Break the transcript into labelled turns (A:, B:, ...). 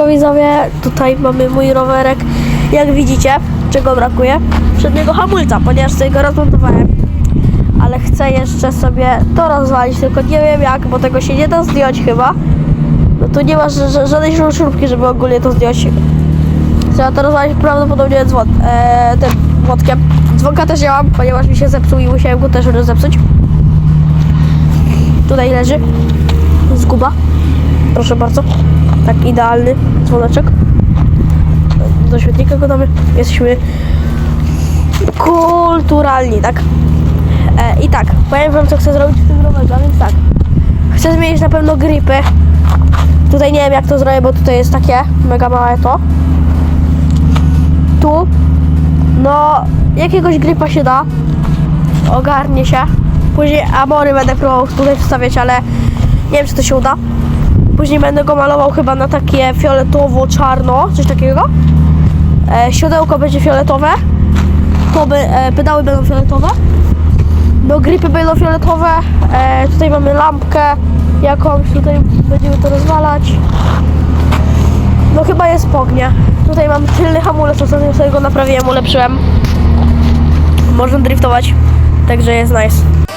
A: Widzowie, tutaj mamy mój rowerek. Jak widzicie, czego brakuje? Przedniego hamulca, ponieważ sobie go rozmontowałem. Ale chcę jeszcze sobie to rozwalić, tylko nie wiem jak, bo tego się nie da zdjąć chyba. No tu nie ma żadnej śrub- śrubki, żeby ogólnie to zdjąć. Trzeba to rozwalić prawdopodobnie dzwon, e, tym młotkiem. Dzwonka też nie mam, ponieważ mi się zepsuł i musiałem go też zepsuć. Tutaj leży zguba. Proszę bardzo. Tak idealny dzwoneczek. Do świetnika go damy. Jesteśmy kulturalni, tak? E, I tak, powiem wam co chcę zrobić w tym rowerze, więc tak. Chcę zmienić na pewno gripy. Tutaj nie wiem jak to zrobię, bo tutaj jest takie mega małe to. Tu, no, jakiegoś gripa się da. Ogarnie się. Później amory będę próbował tutaj wstawiać, ale nie wiem czy to się uda. Później będę go malował chyba na takie fioletowo-czarno, coś takiego. E, siodełko będzie fioletowe. To by, e, pedały będą fioletowe. No gripy będą fioletowe. E, tutaj mamy lampkę jakąś, tutaj będziemy to rozwalać. No chyba jest pognie. Tutaj mam tylny hamulec, ostatnio sobie go naprawiłem, ulepszyłem. Można driftować, także jest nice.